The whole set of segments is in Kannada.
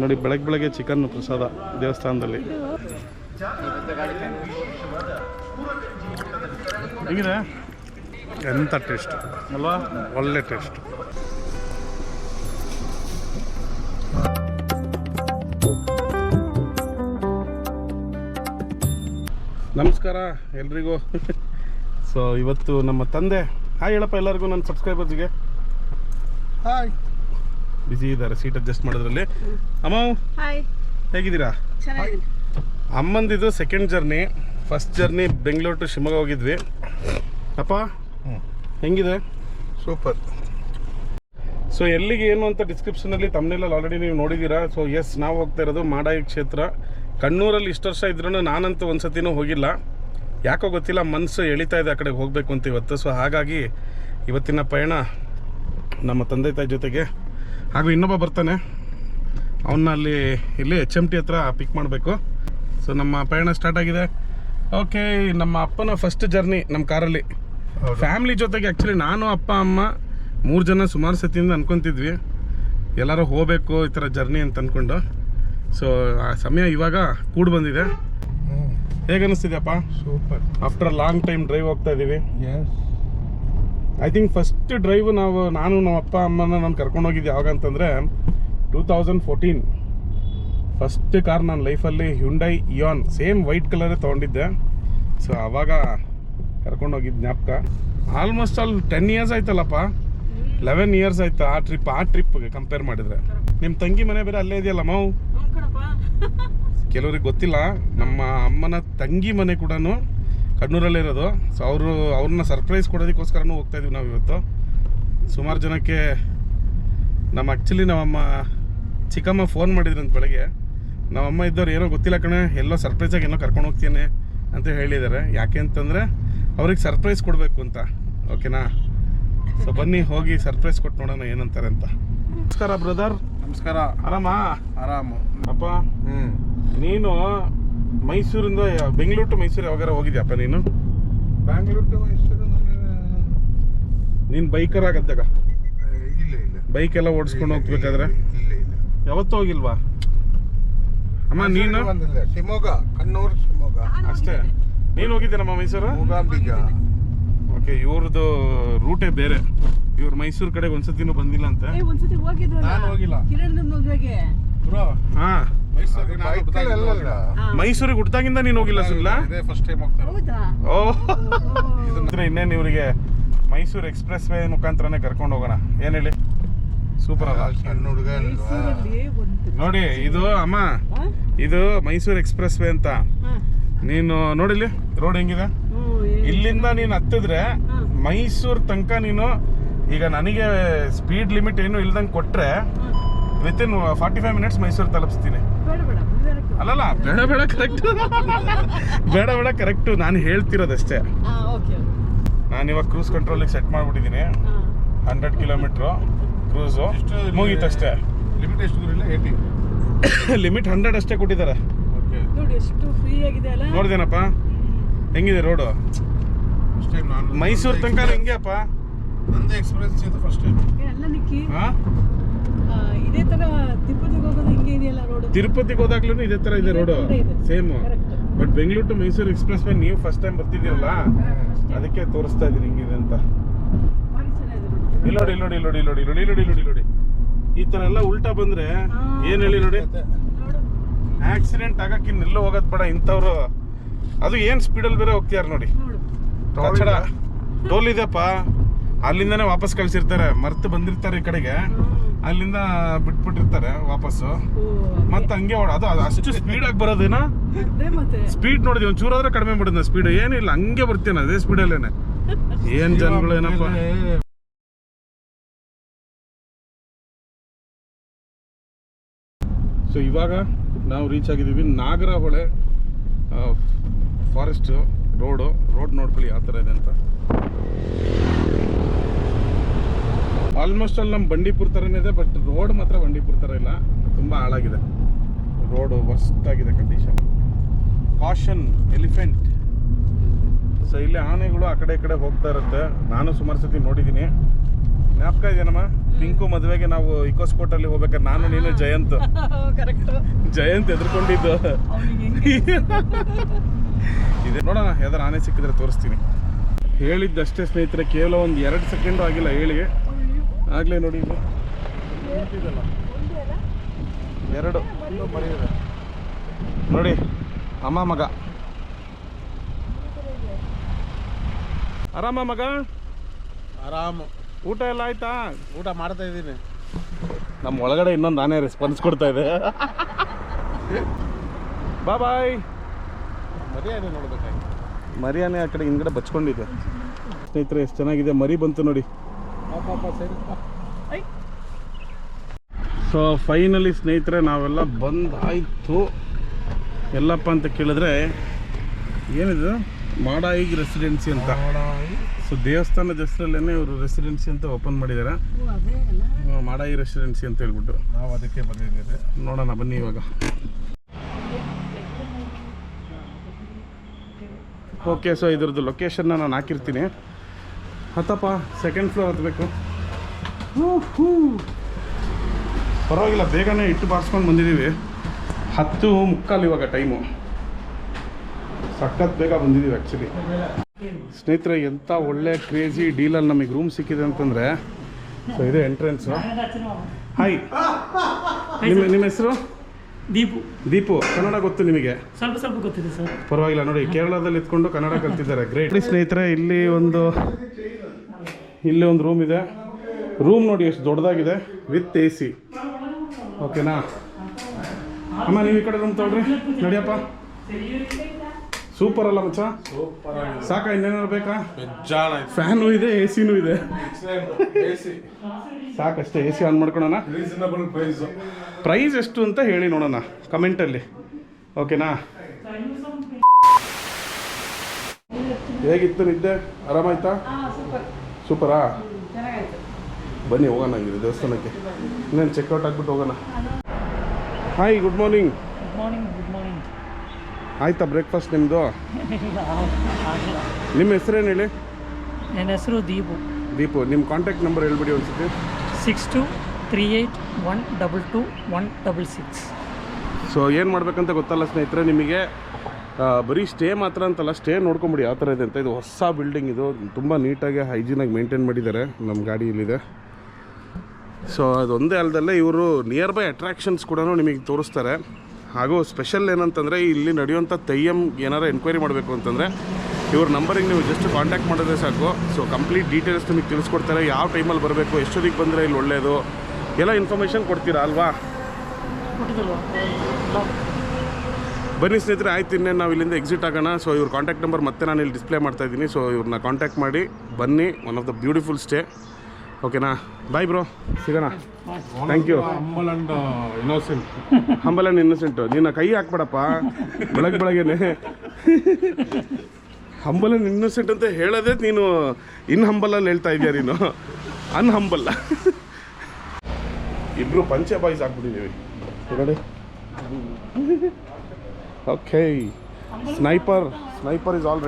ನೋಡಿ ಬೆಳಗ್ಗೆ ಬೆಳಗ್ಗೆ ಚಿಕನ್ ಪ್ರಸಾದ ದೇವಸ್ಥಾನದಲ್ಲಿ. ಹೆಂಗಿದೆ? ಎಂಥ ಟೇಸ್ಟ್? ಅಲ್ವಾ? ಒಳ್ಳೆ ಟೇಸ್ಟ್. ನಮಸ್ಕಾರ ಎಲ್ರಿಗೂ. ಸೊ ಇವತ್ತು ನಮ್ಮ ತಂದೆ. ಹಾಯ್ ಹೇಳಪ್ಪ ಎಲ್ಲರಿಗೂ ನನ್ನ ಸಬ್ಸ್ಕ್ರೈಬರ್ಸ್ಗೆ ಹಾಯ್ ಬಿಸಿ ಇದ್ದಾರೆ ಸೀಟ್ ಅಡ್ಜಸ್ಟ್ ಮಾಡೋದ್ರಲ್ಲಿ. ಅಮ್ಮ ಹಾಯ್ ಹೇಗಿದ್ದೀರಾ? ಅಮ್ಮಂದಿದ್ದು ಅಮ್ಮಂದಿದು second journey first journey Bengaluru to Shivamogga ಹೋಗಿದ್ವಿ. ಅಪ್ಪ ಹೆಂಗಿದೆ? ಸೂಪರ್ ಸೊ ಎಲ್ಲಿಗೆ ಏನು ಅಂತ ಡಿಸ್ಕ್ರಿಪ್ಷನಲ್ಲಿ ತಮ್ಮನೆಲ್ಲ ಆಲ್ರೆಡಿ ನೀವು ನೋಡಿದ್ದೀರಾ? ಸೊ ಎಸ್ ನಾವು ಹೋಗ್ತಾ ಇರೋದು ಮಾಡಾಯಿ ಕ್ಷೇತ್ರ. ಕಣ್ಣೂರಲ್ಲಿ ಇಷ್ಟು ವರ್ಷ ಇದ್ರೂ ನಾನಂತೂ ಒಂದು ಸತಿನೂ ಹೋಗಿಲ್ಲ. ಯಾಕೋ ಗೊತ್ತಿಲ್ಲ ಮನಸ್ಸು ಎಳಿತಾ ಇದೆ ಆ ಕಡೆಗೆ ಹೋಗಬೇಕು ಅಂತ ಇವತ್ತು. ಸೊ ಹಾಗಾಗಿ ಇವತ್ತಿನ ಪಯಣ ನಮ್ಮ ತಂದೆ ತಾಯಿ ಜೊತೆಗೆ ಹಾಗೂ ಇನ್ನೊಬ್ಬ ಬರ್ತಾನೆ. ಅವನ್ನ ಅಲ್ಲಿ ಇಲ್ಲಿ ಎಚ್ ಎಂ ಟಿ ಹತ್ರ ಪಿಕ್ ಮಾಡಬೇಕು. ಸೊ ನಮ್ಮ ಪಯಣ ಸ್ಟಾರ್ಟ್ ಆಗಿದೆ. ಓಕೆ ನಮ್ಮ ಅಪ್ಪನ ಫಸ್ಟ್ ಜರ್ನಿ ನಮ್ಮ ಕಾರಲ್ಲಿ. ಫ್ಯಾಮ್ಲಿ ಜೊತೆಗೆ ಆ್ಯಕ್ಚುಲಿ ನಾನು ಅಪ್ಪ ಅಮ್ಮ ಮೂರು ಜನ ಸುಮಾರು ಸತಿಯಿಂದ ಅಂದ್ಕೊತಿದ್ವಿ ಎಲ್ಲರೂ ಹೋಗಬೇಕು ಈ ಥರ ಜರ್ನಿ ಅಂತ ಅಂದ್ಕೊಂಡು ಸೊ ಆ ಸಮಯ ಇವಾಗ ಕೂಡಿ ಬಂದಿದೆ. ಹೇಗೆ ಅನಿಸ್ತಿದೆಯಪ್ಪ super. After long time drive ಹೋಗ್ತಾ ಇದ್ದೀವಿ ಐ ಥಿಂಕ್ ಫಸ್ಟ್ ಡ್ರೈವ್ ನಾವು ನಾನು ನಮ್ಮ ಅಪ್ಪ ಅಮ್ಮನ ನಾನು ಕರ್ಕೊಂಡು ಹೋಗಿದ್ದು ಯಾವಾಗ ಅಂತಂದರೆ two thousand fourteen first car ನನ್ನ ಲೈಫಲ್ಲಿ ಹ್ಯುಂಡೈ ಇಯಾನ್ ಸೇಮ್ ವೈಟ್ ಕಲರೇ ತೊಗೊಂಡಿದ್ದೆ. ಸೊ ಆವಾಗ ಕರ್ಕೊಂಡು ಹೋಗಿದ್ದು ಜ್ಞಾಪಕ. ಆಲ್ಮೋಸ್ಟ್ ಆಲ್ ಟೆನ್ ಇಯರ್ಸ್ ಆಯ್ತಲ್ಲಪ್ಪ. ಲೆವೆನ್ ಇಯರ್ಸ್ ಆಯ್ತು ಆ ಟ್ರಿಪ್ ಆ ಟ್ರಿಪ್ಗೆ ಕಂಪೇರ್ ಮಾಡಿದ್ರೆ. ನಿಮ್ಮ ತಂಗಿ ಮನೆ ಬೇರೆ ಅಲ್ಲೇ ಇದೆಯಲ್ಲ ಮಾವು? ಕೆಲವ್ರಿಗೆ ಗೊತ್ತಿಲ್ಲ ನಮ್ಮ ಅಮ್ಮನ ತಂಗಿ ಮನೆ ಕೂಡ ಕಣ್ಣೂರಲ್ಲೇ ಇರೋದು. ಸೊ ಅವರು ಅವ್ರನ್ನ ಸರ್ಪ್ರೈಸ್ ಕೊಡೋದಕ್ಕೋಸ್ಕರನೂ ಹೋಗ್ತಾ ಇದೀವಿ ನಾವು ಇವತ್ತು. ಸುಮಾರು ಜನಕ್ಕೆ ನಮ್ಮ ಆ್ಯಕ್ಚುಲಿ ನಮ್ಮಮ್ಮ ಚಿಕ್ಕಮ್ಮ ಫೋನ್ ಮಾಡಿದ್ರಂತ ಬೆಳಗ್ಗೆ. ನಮ್ಮಮ್ಮ ಇದ್ದವ್ರು ಏನೋ ಗೊತ್ತಿಲ್ಲ ಕಣೆ ಎಲ್ಲೋ ಸರ್ಪ್ರೈಸಾಗಿ ಏನೋ ಕರ್ಕೊಂಡು ಹೋಗ್ತೀನಿ ಅಂತ ಹೇಳಿದ್ದಾರೆ. ಯಾಕೆ ಅಂತಂದರೆ ಅವ್ರಿಗೆ ಸರ್ಪ್ರೈಸ್ ಕೊಡಬೇಕು ಅಂತ. ಓಕೆನಾ ಸೊ ಬನ್ನಿ ಹೋಗಿ ಸರ್ಪ್ರೈಸ್ ಕೊಟ್ಟು ನೋಡೋಣ ಏನಂತಾರೆ ಅಂತ. ನಮಸ್ಕಾರ ಬ್ರದರ್ ನಮಸ್ಕಾರ. ಆರಾಮ? ಆರಾಮು. ಅಪ್ಪ ಹ್ಞೂ ನೀನು ಮೈಸೂರಿಂದ ಬೆಂಗಳೂರು ಟು ಮೈಸೂರು ಯಾವಾಗಾರ ಹೋಗಿದ್ಯಪ್ಪ ನೀನು? ಬ್ಯಾಂಗ್ಳೂರ್ ಟು ಮೈಸೂರು ನೀನು ಬೈಕರ್ ಆಗದ್ದಾಗ? ಇಲ್ಲ ಇಲ್ಲ. ಬೈಕ್ ಎಲ್ಲ ಓಡಿಸ್ಕೊಂಡು ಹೋಗ್ಬೇಕಾದ್ರೆ? ಇಲ್ಲ ಇಲ್ಲ ಯಾವತ್ತೂ ಹೋಗಿಲ್ವಾ? ಅಮ್ಮ ನೀನು? ಬಂದಿಲ್ಲ. ಶಿವಮೊಗ್ಗ ಕಣ್ಣೂರು ಶಿವಮೊಗ್ಗ. ಅಷ್ಟೇ. ನೀನು ಹೋಗಿದ್ದೀನಮ್ಮ ಮೈಸೂರು? ಓಕೆ ಇವ್ರದ್ದು ರೂಟೇ ಬೇರೆ. ಇವ್ರು ಮೈಸೂರು ಕಡೆಗೆ ಒಂದ್ಸತಿನೂ ಬಂದಿಲ್ಲ ಅಂತ. ನಾನು ಹೋಗಿಲ್ಲ. ಕಿರಣ್ ಬ್ರೋ ಹಾ. ಮೈಸೂರಿಗೆ ಹುಟ್ಟದಾಗಿಂದ ನೀನು ಹೋಗಿಲ್ಲ ಸುಲ್ಲ ಇದೇ ಫಸ್ಟ್ ಟೈಮ್ ಓ. ಇನ್ನೇನು ಇವರಿಗೆ ಮೈಸೂರು ಎಕ್ಸ್ಪ್ರೆಸ್ ವೇ ಮುಖಾಂತರನೇ ಕರ್ಕೊಂಡು ಹೋಗೋಣ. ಏನು ಹೇಳಿ? ಸೂಪರ್ ಅಲ್ಲ? ಸಣ್ಣ ಹುಡುಗ ಮೈಸೂರಲ್ಲಿ ಒಂದು ನೋಡಿ ಇದು ಅಮ್ಮ ಇದು ಮೈಸೂರು ಎಕ್ಸ್ಪ್ರೆಸ್ ವೇ ಅಂತ. ನೀನು ನೋಡಿಲಿ ರೋಡ್ ಹೆಂಗಿದೆ? ಇಲ್ಲಿಂದ ನೀನು ಹತ್ತಿದ್ರೆ. ಮೈಸೂರು ತನಕ ನೀನು ಈಗ ನನಗೆ ಸ್ಪೀಡ್ ಲಿಮಿಟ್ ಏನು ಇಲ್ದಂಗೆ ಕೊಟ್ರೆ within with in forty five minutes Mysuru ತಲುಪಿಸ್ತೀನಿ. ಬೇಡ ಬೇಡ ನಿಧಾನಕ್ಕೆ ಅಲ್ಲಲ್ಲ ಬೇಡ ಬೇಡ ಕರೆಕ್ಟ್ ಬೇಡ ಬೇಡ ಕರೆಕ್ಟು ನಾನು ಹೇಳ್ತಿರೋದಷ್ಟೇ. ಆ, ಓಕೆ ಓಕೆ. ನಾನು ಇವಾಗ ಕ್ರೂಸ್ ಕಂಟ್ರೋಲಿಗೆ ಸೆಟ್ ಮಾಡಿಬಿಟ್ಟಿದ್ದೀನಿ. ಹಂಡ್ರೆಡ್ ಕಿಲೋಮೀಟ್ರು ಕ್ರೂಸು ಮುಗೀತಷ್ಟೇ ಲಿಮಿಟ್ ಎಷ್ಟು ಲಿಮಿಟ್ ಹಂಡ್ರೆಡ್ ಅಷ್ಟೇ. ಕೊಟ್ಟಿದ್ದಾರೆ. ನೋಡಿದೇನಪ್ಪ? ಹೆಂಗಿದೆ ರೋಡು ಮೈಸೂರು ತನಕ ಹೆಂಗೆ ಅಪ್ಪ? ನಂದೇ ಎಕ್ಸ್ಪೀರಿಯನ್ಸ್ ಇದು ಫಸ್ಟ್ ಟೈಮ್ ಇದೇ ತರ ತಿರುಪತಿಗೆ ಹೋಗೋದು ಹಿಂಗೆ ಇದೆಯಲ್ಲ ರೋಡ್ ತಿರುಪತಿಗೆ ಹೋದಾಗ್ಲೂ ಇದೇ ತರ ಇದೆ road same but Bengaluru to Mysuru express way ನೀವು ಫಸ್ಟ್ ಟೈಮ್ ಬರ್ತಿದ್ದೀರಲ್ಲ ಅದಕ್ಕೆ ತೋರಿಸ್ತಾ ಇದ್ದೀನಿ ಹಿಂಗಿದೆ ಅಂತ. ಇಲ್ಲಿ ನೋಡಿ ಇಲ್ಲಿ ನೋಡಿ ಇಲ್ಲಿ ನೋಡಿ ಇಲ್ಲಿ ನೋಡಿ ಇಲ್ಲಿ ನೋಡಿ ಇಲ್ಲಿ ನೋಡಿ. ಈ ತರ ಎಲ್ಲ ಉಲ್ಟಾ ಬಂದ್ರೆ. ಏನ್ ಹೇಳಿ ನೋಡಿ? ಆಕ್ಸಿಡೆಂಟ್ ಆಗಕ್ಕೆ ಇನ್ನೆಲ್ಲೋ ಹೋಗೋದ್ ಬೇಡ ಇಂಥವ್ರು. ಅದು ಏನ್ ಸ್ಪೀಡಲ್ಲಿ ಬೇರೆ ಹೋಗ್ತಿಯಾರ ನೋಡಿ. ಟೋಲ್ ಇದೆಯಪ್ಪ? ಅಲ್ಲಿಂದಾನೆ ವಾಪಸ್ ಕಳ್ಸಿರ್ತಾರೆ ಮರ್ತು ಬಂದಿರ್ತಾರೆ ಈ ಕಡೆಗೆ. ಅಲ್ಲಿಂದ ಬಿಟ್ಬಿಟ್ಟಿರ್ತಾರೆ ವಾಪಸ್ಸು. ಮತ್ತೆ ಹಂಗೆ ಓಡ ಅದು ಅಷ್ಟು ಸ್ಪೀಡ್ ಆಗಿ ಬರೋದೇನ? ಅದೇ ಮತ್ತೆ. ಸ್ಪೀಡ್ ನೋಡಿದ್ವಿ ಒಂಚೂರು ಆದ್ರೆ ಕಡಿಮೆ ಮಾಡಿದ್ನ ಸ್ಪೀಡ್ ಏನಿಲ್ಲ ಹಂಗೆ ಬರ್ತೀನ ಅದೇ ಸ್ಪೀಡಲ್ಲೇನೆ ಏನ್ ಜನಗಳು ಏನಪ್ಪ? ಸೊ ಇವಾಗ ನಾವು ರೀಚ್ ಆಗಿದ್ದೀವಿ ನಾಗರಹೊಳೆ ಫಾರೆಸ್ಟ್ ರೋಡು ರೋಡ್ ನೋಡ್ಕೊಳ್ಳಿ ಯಾವ ಥರ ಇದೆ ಅಂತ. ಆಲ್ಮೋಸ್ಟ್ ಅಲ್ಲಿ ನಮ್ಮ ಬಂಡೀಪುರ ಥರನೇ ಇದೆ ಬಟ್ ರೋಡ್ ಮಾತ್ರ ಬಂಡೀಪುರ ಥರ ಇಲ್ಲ. ತುಂಬ ಹಾಳಾಗಿದೆ. ರೋಡು ವರ್ಸ್ಟ್ ಆಗಿದೆ ಕಂಡೀಷನ್ ಕಾಷನ್ ಎಲಿಫೆಂಟ್ ಸೊ ಇಲ್ಲಿ ಆನೆಗಳು ಆ ಕಡೆ ಈ ಕಡೆ ಹೋಗ್ತಾ ಇರುತ್ತೆ. ನಾನು ಸುಮಾರು ಸತಿ ನೋಡಿದ್ದೀನಿ. ಜ್ಞಾಪಕ ಇದೆಯಮ್ಮ ಪಿಂಕು ಮದುವೆಗೆ ನಾವು ಇಕೋ ಸ್ಪೋರ್ಟ್ ಅಲ್ಲಿ ಹೋಗ್ಬೇಕಾದ್ರೆ ನಾನು ನೀನು ಜಯಂತ್. ಜಯಂತ್ ಎದ್ರುಕೊಂಡಿದ್ದು. ಇದೆ. ನೋಡೋಣ ಯಾವ್ದಾರು ಆನೆ ಸಿಕ್ಕಿದ್ರೆ ತೋರಿಸ್ತೀನಿ. ಹೇಳಿದ್ದಷ್ಟೇ ಸ್ನೇಹಿತರೆ ಕೇವಲ ಒಂದು ಎರಡು ಸೆಕೆಂಡು ಆಗಿಲ್ಲ ಹೇಳಿ. ಆಗಲೇ ನೋಡಿ ಇದು ನಿಂತಿದೆಲ್ಲ. ಎರಡು. ನೋಡಿ ಅಮ್ಮ ಮಗ. ಆರಾಮ ಮಗ? ಆರಾಮ. ಊಟ ಎಲ್ಲ ಆಯ್ತಾ? ಊಟ ಮಾಡ್ತಾ ಇದ್ದೀನಿ. ನಮ್ಮ ಒಳಗಡೆ ಇನ್ನೊಂದು ನಾನೇ ರೆಸ್ಪಾನ್ಸ್ ಕೊಡ್ತಾ ಇದೆ. ಬಾ ಬಾಯ್ ಮರ್ಯಾದೆ ನೋಡ್ಬೇಕಾಗಿ ಮರಿಯಾನೆ ಆ ಕಡೆ ಹಿಂದ್ಗಡೆ ಬಚ್ಕೊಂಡಿದೆ. ಸ್ನೇಹಿತರೆ ಎಷ್ಟು ಚೆನ್ನಾಗಿದೆ. ಮರಿ ಬಂತು ನೋಡಿ. ಸೊ ಫೈನಲಿ ಸ್ನೇಹಿತರೆ ನಾವೆಲ್ಲ ಬಂದಾಯಿತು. ಎಲ್ಲಪ್ಪ ಅಂತ ಕೇಳಿದ್ರೆ ಏನಿದು? ಮಾಡಾಯಿ ರೆಸಿಡೆನ್ಸಿ ಅಂತ. ಸೊ ದೇವಸ್ಥಾನದ ಹೆಸರಲ್ಲೇ ಇವರು ರೆಸಿಡೆನ್ಸಿ ಅಂತ ಓಪನ್ ಮಾಡಿದ್ದಾರೆ ಮಾಡಾಯಿ ರೆಸಿಡೆನ್ಸಿ ಅಂತ ಹೇಳ್ಬಿಟ್ಟು. ನಾವು ಅದಕ್ಕೆ ಬಂದಿದ್ದೇವೆ. ನೋಡೋಣ ಬನ್ನಿ ಇವಾಗ. ಓಕೆ ಸೊ ಇದ್ರದ್ದು ಲೊಕೇಶನ್ನ ನಾನು ಹಾಕಿರ್ತೀನಿ. ಹತ್ತಪ್ಪ ಸೆಕೆಂಡ್ ಫ್ಲೋರ್ ಹತ್ತಬೇಕು ಪರವಾಗಿಲ್ಲ ಬೇಗನೆ ಇಟ್ಟು ಬಾರಿಸ್ಕೊಂಡು ಬಂದಿದ್ದೀವಿ ಹತ್ತು ಮುಕ್ಕಾಲು ಇವಾಗ ಟೈಮು ಸಖತ್ ಬೇಗ ಬಂದಿದ್ದೀವಿ ಆ್ಯಕ್ಚುಲಿ ಸ್ನೇಹಿತರೆ ಎಂಥ ಒಳ್ಳೆ ಕ್ರೇಜಿ ಡೀಲಲ್ಲಿ ನಮಗೆ ರೂಮ್ ಸಿಕ್ಕಿದೆ ಅಂತಂದರೆ ಸೊ ಇದೆ ಎಂಟ್ರೆನ್ಸು ಹಾಯ್ ನಿಮ್ಮ ನಿಮ್ಮ ಹೆಸರು? ದೀಪು. ದೀಪು ಕನ್ನಡ ಗೊತ್ತು ನಿಮಗೆ? ಸ್ವಲ್ಪ ಸ್ವಲ್ಪ ಗೊತ್ತಿದೆ ಸರ್. ಪರವಾಗಿಲ್ಲ ನೋಡಿ ಕೇರಳದಲ್ಲಿ ಇದ್ಕೊಂಡು ಕನ್ನಡ ಕಲ್ತಿದ್ದಾರೆ. ಗ್ರೇಟ್ ಸ್ನೇಹಿತರೆ ಇಲ್ಲಿ ಒಂದು ಇಲ್ಲಿ ಒಂದು ರೂಮ್ ಇದೆ. ರೂಮ್ ನೋಡಿ ಎಷ್ಟು ದೊಡ್ಡದಾಗಿದೆ. ವಿತ್ ಎ ಸಿ ಓಕೆನಾ ಅಮ್ಮ ನೀವು ಈ ಕಡೆ ರೂಮ್ ತೊಗೊಳ್ರಿ. ನಡಿಯಪ್ಪ. ಸೂಪರ್ ಅಲ್ಲ ಮಚ್ಚ? ಸಾಕ ಇನ್ನೇನಾದ್ರು ಬೇಕಾ? ಫ್ಯಾನು ಇದೆ ಎ ಸಿನೂ ಇದೆ. ಸಾಕಷ್ಟೇ ಎ ಸಿ ಆನ್ ಮಾಡ್ಕೊಳೋಣ. ರೀಸನಬಲ್ ಪ್ರೈಸ್ ಪ್ರೈಸ್ ಎಷ್ಟು ಅಂತ ಹೇಳಿ ನೋಡೋಣ ಕಮೆಂಟಲ್ಲಿ ಓಕೆನಾ ಹೇಗಿತ್ತು ನಿದ್ದೆ? ಆರಾಮಾಯ್ತಾ? ಸೂಪರ್ ಬನ್ನಿ ಹೋಗೋಣ ಇಲ್ಲಿ ದೇವಸ್ಥಾನಕ್ಕೆ. ಇನ್ನೇನು ಚೆಕ್ಔಟ್ ಆಗಿಬಿಟ್ಟು ಹೋಗೋಣ. Hi good morning good morning good morning ಆಯ್ತಾ ಬ್ರೇಕ್ಫಾಸ್ಟ್ ನಿಮ್ಮದು ನಿಮ್ಮ ಹೆಸರೇನು ಹೇಳಿ? ನನ್ನ ಹೆಸರು ದೀಪು. ದೀಪು ನಿಮ್ಮ ಕಾಂಟ್ಯಾಕ್ಟ್ ನಂಬರ್ ಹೇಳ್ಬಿಡಿ ಒಂದ್ಸತಿ. Six two three eight one double two one double six so ಏನು ಮಾಡಬೇಕಂತ ಗೊತ್ತಲ್ಲ ಸ್ನೇಹಿತರೆ ನಿಮಗೆ? ಬರೀ ಸ್ಟೇ ಮಾತ್ರ ಅಂತಲ್ಲ ಸ್ಟೇ ನೋಡ್ಕೊಂಬಿಡಿ ಯಾವ ಥರ ಇದೆ ಅಂತ. ಇದು ಹೊಸ ಬಿಲ್ಡಿಂಗ್ ಇದು. ತುಂಬ ನೀಟಾಗಿ ಹೈಜೀನಾಗಿ ಮೇಂಟೈನ್ ಮಾಡಿದ್ದಾರೆ ನಮ್ಮ ಗಾಡಿ ಇಲ್ಲಿದೆ. ಸೊ ಅದೊಂದೇ ಅಲ್ಲದಲ್ಲೇ ಇವರು ನಿಯರ್ ಬೈ ಅಟ್ರಾಕ್ಷನ್ಸ್ ಕೂಡ ನಿಮಗೆ ತೋರಿಸ್ತಾರೆ. ಹಾಗೂ ಸ್ಪೆಷಲ್ ಏನಂತಂದರೆ ಇಲ್ಲಿ ನಡೆಯುವಂಥ ತೆಯ್ಯಂ ಏನಾರು ಎನ್ಕ್ವೈರಿ ಮಾಡಬೇಕು ಅಂತಂದರೆ ಇವ್ರ ನಂಬರಿಗೆ ನೀವು ಜಸ್ಟ್ ಕಾಂಟ್ಯಾಕ್ಟ್ ಮಾಡಿದ್ರೆ ಸಾಕು. ಸೊ ಕಂಪ್ಲೀಟ್ ಡೀಟೇಲ್ಸ್ ನಿಮಗೆ ತಿಳಿಸ್ಕೊಡ್ತಾರೆ. ಯಾವ ಟೈಮಲ್ಲಿ ಬರಬೇಕು ಎಷ್ಟೊತ್ತಿಗೆ ಬಂದರೆ ಇಲ್ಲಿ ಒಳ್ಳೆಯದು ಎಲ್ಲ ಇನ್ಫಾರ್ಮೇಷನ್ ಕೊಡ್ತೀರಾ ಅಲ್ವಾ? ಬನ್ನಿ ಸ್ನೇಹಿತರೆ ಆಯ್ತು ಇನ್ನೇ ನಾವು ಇಲ್ಲಿಂದ ಎಕ್ಸಿಟ್ ಆಗೋಣ. ಸೊ ಇವ್ರ ಕಾಂಟ್ಯಾಕ್ಟ್ ನಂಬರ್ ಮತ್ತೆ ನಾನು ಇಲ್ಲಿ ಡಿಸ್ಪ್ಲೇ ಮಾಡ್ತಾ ಇದ್ದೀನಿ. ಸೊ ಇವ್ರನ್ನ ಕಾಂಟ್ಯಾಕ್ಟ್ ಮಾಡಿ ಬನ್ನಿ one of the beautiful stay ಓಕೆನಾ? ಬಾಯ್ ಬ್ರೋ ಸಿಗೋಣ. Thank you humble and innocent humble and innocent ನಿನ್ನ ಕೈ ಹಾಕ್ಬೇಡಪ್ಪ. ಬೆಳಗ್ಗೆ ಬೆಳಗ್ಗೆನೆ. ಹಂಬಲ್ ಆ್ಯಂಡ್ ಇನ್ನೋಸೆಂಟ್ ಅಂತ ಹೇಳೋದೇ ನೀನು ಇನ್ ಹಂಬಲಲ್ಲಿ ಹೇಳ್ತಾ ಇದೆಯಾ ನೀನು? ಅನ್ ಹಂಬಲ್ ಇಬ್ರು ಪಂಚೆ ಬಾಯ್ಸ್ ಹಾಕ್ಬಿಟ್ಟಿದ್ದೀವಿ ನೋಡಿ. Okay sniper sniper is all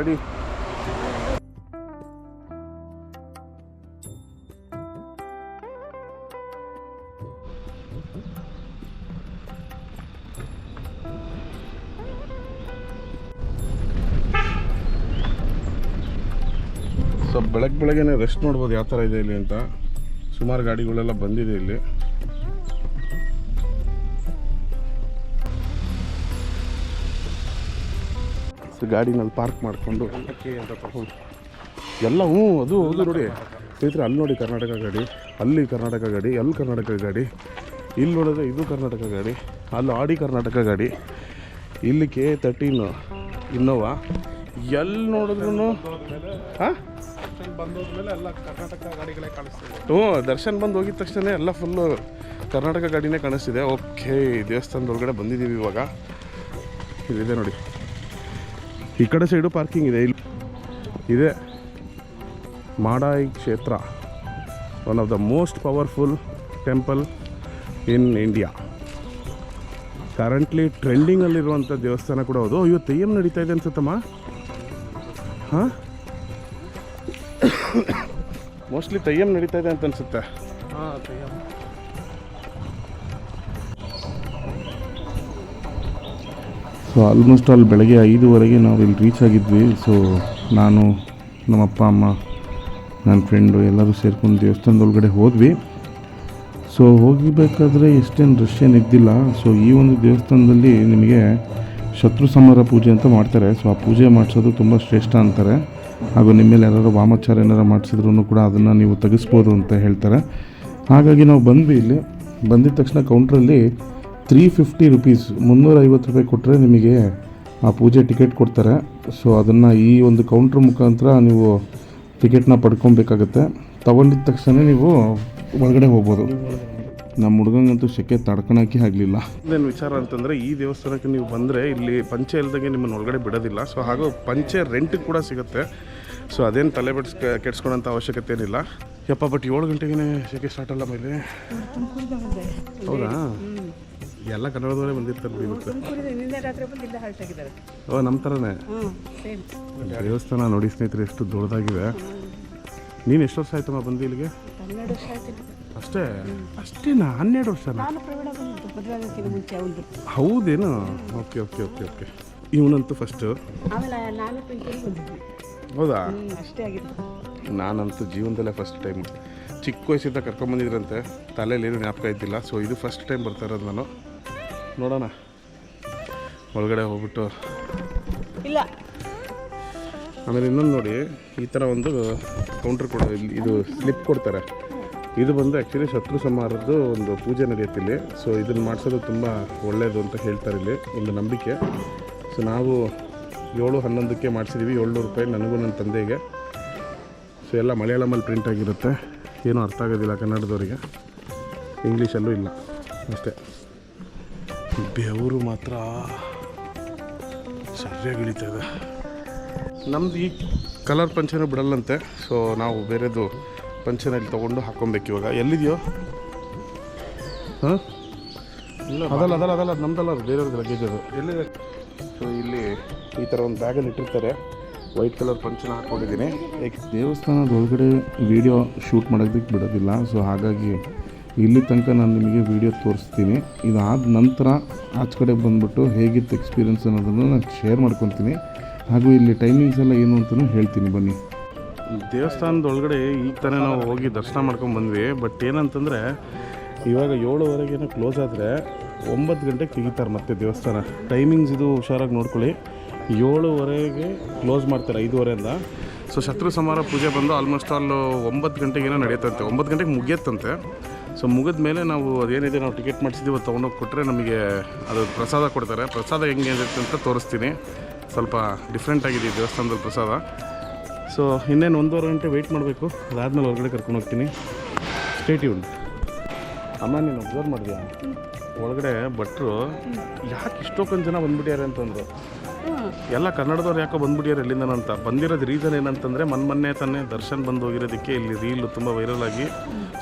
so ಬೆಳಗ್ಗೆ ಬೆಳಗ್ಗೆನೆ ರೆಸ್ಟ್ ನೋಡ್ಬೋದು ಯಾವ ಥರ ಇದೆ ಇಲ್ಲಿ ಅಂತ. ಸುಮಾರು ಗಾಡಿಗಳೆಲ್ಲ ಬಂದಿದೆ ಇಲ್ಲಿ. ಸೊ ಗಾಡಿನಲ್ಲಿ ಪಾರ್ಕ್ ಮಾಡಿಕೊಂಡು. ಎಲ್ಲ ಹ್ಞೂ, ಅದು ಹೌದು ನೋಡಿ. ಸ್ನೇಹಿತರೆ, ಅಲ್ಲಿ ನೋಡಿ ಕರ್ನಾಟಕ ಗಾಡಿ, ಅಲ್ಲಿ ಕರ್ನಾಟಕ ಗಾಡಿ ಅಲ್ಲಿ ಕರ್ನಾಟಕ ಗಾಡಿ, ಇಲ್ಲಿ ನೋಡಿದ್ರೆ ಇದು ಕರ್ನಾಟಕ ಗಾಡಿ, ಅಲ್ಲಿ ಆಡಿ ಕರ್ನಾಟಕ ಗಾಡಿ, ಇಲ್ಲಿ ಕೆ ತರ್ಟೀನು ಇನ್ನೋವಾ ಎಲ್ಲಿ ನೋಡಿದ್ರು ಹಾಂ? ಬಂದೋದ್ಮೇಲೆ ಗಾಡಿಗಳೇ ಕಾಣಿಸ್ತಿದೆ. ಹ್ಞೂ, ದರ್ಶನ್ ಬಂದು ಹೋಗಿದ ತಕ್ಷಣ ಎಲ್ಲ ಫುಲ್ಲು ಕರ್ನಾಟಕ ಗಾಡಿನೇ ಕಾಣಿಸ್ತಿದೆ. ಓಕೆ ದೇವಸ್ಥಾನದ ಒಳಗಡೆ ಬಂದಿದ್ದೀವಿ ಇವಾಗ. ಇಲ್ಲಿದೆ ನೋಡಿ. ಈ ಕಡೆ ಸೈಡು ಪಾರ್ಕಿಂಗ್ ಇದೆ. ಇಲ್ಲಿ ಇದೆ ಮಾಡಾಯಿ ಕ್ಷೇತ್ರ. One of the most powerful temple in India currently ಟ್ರೆಂಡಿಂಗಲ್ಲಿರುವಂಥ ದೇವಸ್ಥಾನ ಕೂಡ ಹೌದು ಇವತ್ತು ಏನು ನಡೀತಾ ಇದೆ ಅನ್ಸುತ್ತಮ್ಮ. ಹಾಂ ಮೋಸ್ಟ್ಲಿ ತಯ್ಯಂ ನಡೀತಾ ಇದೆ ಅಂತ ಅನ್ಸುತ್ತೆ. ಹಾಂ ಸೊ ಆಲ್ಮೋಸ್ಟ್ ಆಲ್ ಬೆಳಗ್ಗೆ ಐದುವರೆಗೆ ನಾವು ಇಲ್ಲಿ ರೀಚ್ ಆಗಿದ್ವಿ. ಸೊ ನಾನು ನಮ್ಮ ಅಪ್ಪ ಅಮ್ಮ ನನ್ನ ಫ್ರೆಂಡು ಎಲ್ಲರೂ ಸೇರ್ಕೊಂಡು ದೇವಸ್ಥಾನದ ಒಳಗಡೆ ಹೋದ್ವಿ. ಸೊ ಹೋಗಬೇಕಾದ್ರೆ ಎಷ್ಟೇನು ರಶ್ ಏನು ಇದ್ದಿಲ್ಲ. ಸೊ ಈ ಒಂದು ದೇವಸ್ಥಾನದಲ್ಲಿ ನಿಮಗೆ ಶತ್ರು ಸಮರ ಪೂಜೆ ಅಂತ ಮಾಡ್ತಾರೆ. ಸೊ ಆ ಪೂಜೆ ಮಾಡಿಸೋದು ತುಂಬ ಶ್ರೇಷ್ಠ ಅಂತಾರೆ. ಹಾಗೂ ನಿಮ್ಮ ಮೇಲೆ ಯಾರು ವಾಮಾಚಾರ ಏನಾರು ಮಾಡಿಸಿದ್ರು ಕೂಡ ಅದನ್ನು ನೀವು ತೆಗಿಸ್ಬೋದು ಅಂತ ಹೇಳ್ತಾರೆ. ಹಾಗಾಗಿ ನಾವು ಬಂದ್ವಿ ಇಲ್ಲಿ. ಬಂದಿದ ತಕ್ಷಣ ಕೌಂಟ್ರಲ್ಲಿ ತ್ರೀ ಫಿಫ್ಟಿ ರುಪೀಸ್ ಮುನ್ನೂರೈವತ್ತು ರೂಪಾಯಿ ಕೊಟ್ಟರೆ ನಿಮಗೆ ಆ ಪೂಜೆ ಟಿಕೆಟ್ ಕೊಡ್ತಾರೆ. ಸೊ ಅದನ್ನು ಈ ಒಂದು ಕೌಂಟ್ರ್ ಮುಖಾಂತರ ನೀವು ಟಿಕೆಟ್ನ ಪಡ್ಕೊಬೇಕಾಗತ್ತೆ. ತಗೊಂಡಿದ ತಕ್ಷಣ ನೀವು ಒಳಗಡೆ ಹೋಗ್ಬೋದು. ನಮ್ಮ ಹುಡುಗಂಗಂತೂ ಸೆಕೆ ತಡ್ಕೊಳಕ್ಕೆ ಆಗಲಿಲ್ಲ. ಏನು ವಿಚಾರ ಅಂತಂದರೆ ಈ ದೇವಸ್ಥಾನಕ್ಕೆ ನೀವು ಬಂದರೆ ಇಲ್ಲಿ ಪಂಚೆ ಇಲ್ದಂಗೆ ನಿಮ್ಮನ್ನು ಒಳಗಡೆ ಬಿಡೋದಿಲ್ಲ. ಸೊ ಹಾಗೂ ಪಂಚೆ ರೆಂಟ್ ಕೂಡ ಸಿಗುತ್ತೆ. ಸೊ ಅದೇನು ತಲೆ ಬೆಡ್ಸ್ ಕೆಡ್ಸ್ಕೊಳೋಂಥ ಅವಶ್ಯಕತೆ ಏನಿಲ್ಲ. ಯಪ್ಪ ಬಟ್ ಏಳು ಗಂಟೆಗೆ ಸೆಕೆ ಸ್ಟಾರ್ಟ್ ಅಲ್ಲ ಮೇಲೆ? ಹೌದಾ? ಎಲ್ಲ ಕನ್ನಡದವರೇ ಬಂದಿರ್ತಾರೆ ಇವತ್ತು ಓ ನಮ್ಮ ಥರನೇ ದೇವಸ್ಥಾನ ನೋಡಿ ಸ್ನೇಹಿತರೆ ಎಷ್ಟು ದೊಡ್ಡದಾಗಿದೆ. ನೀನು ಎಷ್ಟು ವರ್ಷ ಆಯ್ತಮ್ಮ ಬಂದು ಇಲ್ಲಿಗೆ? ಅಷ್ಟೇ? ಅಷ್ಟೇನಾ ಹನ್ನೆರಡು ವರ್ಷನಾ? ನಾನು ಪ್ರವೀಣ ಬಂದಿದ್ದು ಮದುವೆ ಆಗೋಕ್ಕಿಂತ ಮುಂಚೆ ಅವನು ಹೌದೇನು? Okay okay okay okay. ಇವನಂತೂ first ಆಮೇಲೆ ನಾನು ಹೌದಾ? ಹ್ಞೂ ಅಷ್ಟೇ ಆಗಿದ್ದು ನಾನಂತೂ ಜೀವನದಲ್ಲೇ ಫಸ್ಟ್ ಟೈಮ್ ಚಿಕ್ಕ ವಯಸ್ಸಿಂದ ಕರ್ಕೊಂಬಂದಿದ್ರಂತೆ ತಲೆಯಲ್ಲಿ ಏನು ಜ್ಞಾಪಕ ಇದ್ದಿಲ್ಲ. ಸೊ ಇದು ಫಸ್ಟ್ ಟೈಮ್ ಬರ್ತಾ ಇರೋದು ನಾನು. ನೋಡೋಣ. ಒಳಗಡೆ ಹೋಗ್ಬಿಟ್ಟು. ಇಲ್ಲ. ಆಮೇಲೆ ಇನ್ನೊಂದು ನೋಡಿ. ಈ ಥರ ಒಂದು ಕೌಂಟ್ರ್ ಕೊಡ. ಇದು ಸ್ಲಿಪ್ ಕೊಡ್ತಾರೆ. ಇದು ಬಂದು ಆ್ಯಕ್ಚುಲಿ ಶತ್ರು ಸಂಹಾರದ್ದು ಒಂದು ಪೂಜೆ ನಡೆಯುತ್ತೆ ಇಲ್ಲಿ. ಸೊ ಇದನ್ನು ಮಾಡಿಸೋದು ತುಂಬ ಒಳ್ಳೆಯದು ಅಂತ ಹೇಳ್ತಾರೆ ಇಲ್ಲಿ ಒಂದು ನಂಬಿಕೆ. ಸೊ ನಾವು ಏಳು ಹನ್ನೊಂದಕ್ಕೆ ಮಾಡಿಸಿದ್ದೀವಿ ಏಳ್ನೂರು ರೂಪಾಯಿ ನನಗೂ ನನ್ನ ತಂದೆಗೆ. ಸೊ ಎಲ್ಲ ಮಲಯಾಳಮಲ್ಲಿ ಪ್ರಿಂಟ್ ಆಗಿರುತ್ತೆ. ಏನೂ ಅರ್ಥ ಆಗೋದಿಲ್ಲ ಕನ್ನಡದವರಿಗೆ. ಇಂಗ್ಲೀಷಲ್ಲೂ ಇಲ್ಲ. ಅಷ್ಟೇ. ಬೆವರು ಮಾತ್ರ ಸರಿಯಾಗಿ ಇಳಿತಾ ಇದೆ. ನಮ್ದು ಈ ಕಲರ್ ಪಂಚನೂ ಬಿಡಲ್ಲಂತೆ. ಸೊ ನಾವು ಬೇರೆದು ಪಂಚೆನ ಇಲ್ಲಿ ತೊಗೊಂಡು ಹಾಕ್ಕೊಬೇಕು ಇವಾಗ ಎಲ್ಲಿದೆಯೋ? ಹಾಂ? ಅದಲ್ಲ ಅದಲ್ಲ ಅದಲ್ಲ ಅದು ನಮ್ದಲ್ಲ ಅದು ಬೇರೆಯವ್ರದ್ದು ಲಗೇಜ್ ಅದು. ಎಲ್ಲಿದೆ? ಸೊ ಇಲ್ಲಿ ಈ ಥರ ಒಂದು ಬ್ಯಾಗಲ್ಲಿ ಇಟ್ಟಿರ್ತಾರೆ. ವೈಟ್ ಕಲರ್ ಪಂಚನ ಹಾಕ್ಕೊಂಡಿದ್ದೀನಿ ದೇವಸ್ಥಾನದ ಒಳಗಡೆ ವಿಡಿಯೋ ಶೂಟ್ ಮಾಡೋದಕ್ಕೆ ಬಿಡೋದಿಲ್ಲ. ಸೊ ಹಾಗಾಗಿ ಇಲ್ಲಿ ತನಕ ನಾನು ನಿಮಗೆ ವಿಡಿಯೋ ತೋರಿಸ್ತೀನಿ. ಇದಾದ ನಂತರ ಆಚೆ ಕಡೆ ಬಂದುಬಿಟ್ಟು ಹೇಗಿತ್ತು ಎಕ್ಸ್ಪೀರಿಯನ್ಸ್ ಅನ್ನೋದನ್ನು ನಾನು ಶೇರ್ ಮಾಡ್ಕೊತೀನಿ. ಹಾಗೂ ಇಲ್ಲಿ ಟೈಮಿಂಗ್ಸ್ ಎಲ್ಲ ಏನು ಅಂತಲೂ ಹೇಳ್ತೀನಿ ಬನ್ನಿ. ದೇವಸ್ಥಾನದ ಒಳಗಡೆ ಈಗ ತಾನೇ ನಾವು ಹೋಗಿ ದರ್ಶನ ಮಾಡ್ಕೊಂಡು ಬಂದ್ವಿ. ಬಟ್ ಏನಂತಂದರೆ, ಇವಾಗ ಏಳುವರೆಗೇನೋ ಕ್ಲೋಸ್ ಆದರೆ ಒಂಬತ್ತು ಗಂಟೆಗೆ ತೆಗಿತಾರೆ ಮತ್ತೆ ದೇವಸ್ಥಾನ. ಟೈಮಿಂಗ್ಸ್ ಇದು ಹುಷಾರಾಗಿ ನೋಡ್ಕೊಳ್ಳಿ. ಏಳುವರೆಗೆ ಕ್ಲೋಸ್ ಮಾಡ್ತಾರೆ, ಐದುವರೆಯಿಂದ. ಸೊ ಶತ್ರು ಸಮಾರ ಪೂಜೆ ಬಂದು ಆಲ್ಮೋಸ್ಟ್ ಆಲ್ ಒಂಬತ್ತು ಗಂಟೆಗೇನೋ ನಡೆಯುತ್ತಂತೆ. ಒಂಬತ್ತು ಗಂಟೆಗೆ ಮುಗಿಯುತ್ತಂತೆ. ಸೊ ಮುಗಿದ ಮೇಲೆ ನಾವು ಅದೇನಿದೆ ನಾವು ಟಿಕೆಟ್ ಮಾಡಿಸಿದ್ದೀವಿ ಅದು ತೊಗೊಂಡೋಗಿ ಕೊಟ್ಟರೆ ನಮಗೆ ಅದು ಪ್ರಸಾದ ಕೊಡ್ತಾರೆ. ಪ್ರಸಾದ ಹೆಂಗೆ ಇರುತ್ತೆ ಅಂತ ತೋರಿಸ್ತೀನಿ. ಸ್ವಲ್ಪ ಡಿಫ್ರೆಂಟ್ ಆಗಿದೆ ದೇವಸ್ಥಾನದಲ್ಲಿ ಪ್ರಸಾದ. ಸೊ, ಇನ್ನೇನು ಒಂದೂವರೆ ಗಂಟೆ ವೆಯ್ಟ್ ಮಾಡಬೇಕು. ಅದಾದಮೇಲೆ ಹೊರಗಡೆ ಕರ್ಕೊಂಡು ಹೋಗ್ತೀನಿ. ಸ್ಟೇಟ್ ಇವ್ನು ಅಮ್ಮ, ನೀನು ಅಬ್ಸರ್ವ್ ಮಾಡಿದ್ಯಾ ಒಳಗಡೆ ಭಟ್ರು, ಯಾಕೆ ಇಷ್ಟೊಂದು ಜನ ಬಂದ್ಬಿಟ್ಯಾರೆ ಅಂತಂದರು. ಎಲ್ಲ ಕನ್ನಡದವ್ರು ಯಾಕೋ ಬಂದ್ಬಿಟ್ಯಾರೆ ಇಲ್ಲಿಂದ ಅಂತ. ಬಂದಿರೋದು ರೀಸನ್ ಏನಂತಂದರೆ ಮೊನ್ನೆ ತಾನೇ ದರ್ಶನ್ ಬಂದು ಹೋಗಿರೋದಕ್ಕೆ ಇಲ್ಲಿ ರೀಲ್ ತುಂಬ ವೈರಲ್ ಆಗಿ